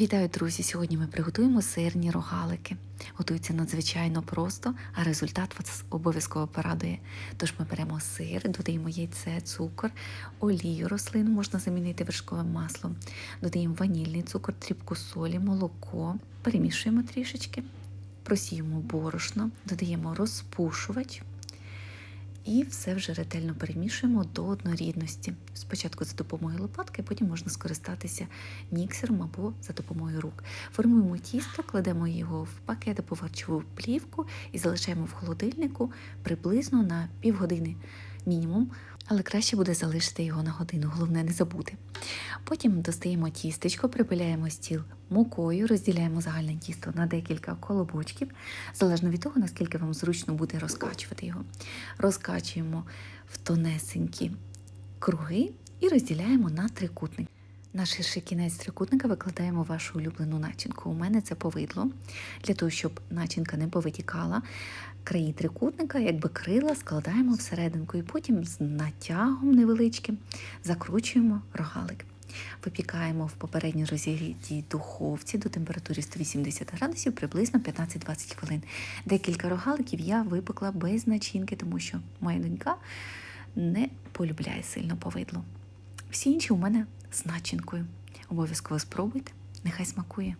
Вітаю, друзі! Сьогодні ми приготуємо сирні рогалики. Готуються надзвичайно просто, а результат вас обов'язково порадує. Тож ми беремо сир, додаємо яйце, цукор, олію рослину можна замінити вершковим маслом, додаємо ванільний цукор, дрібку солі, молоко, перемішуємо трішечки, просіємо борошно, додаємо розпушувач. І все вже ретельно перемішуємо до однорідності. Спочатку за допомогою лопатки, потім можна скористатися міксером або за допомогою рук. Формуємо тісто, кладемо його в пакет або харчову плівку і залишаємо в холодильнику приблизно на півгодини мінімум, але краще буде залишити його на годину, головне не забути. Потім достаємо тістечко, припиляємо стіл мукою, розділяємо загальне тісто на декілька колобочків, залежно від того, наскільки вам зручно буде розкачувати його. Розкачуємо в тонесенькі круги і розділяємо на трикутник. На ширший кінець трикутника викладаємо вашу улюблену начинку. У мене це повидло. Для того, щоб начинка не повитікала, краї трикутника, якби крила, складаємо всерединку і потім з натягом невеличким закручуємо рогалик. Випікаємо в попередньо розігрітій духовці до температури 180 градусів приблизно 15-20 хвилин. Декілька рогаликів я випекла без начинки, тому що моя не полюбляє сильно повидло. Всі інші у мене з начинкою. Обов'язково спробуйте, нехай смакує.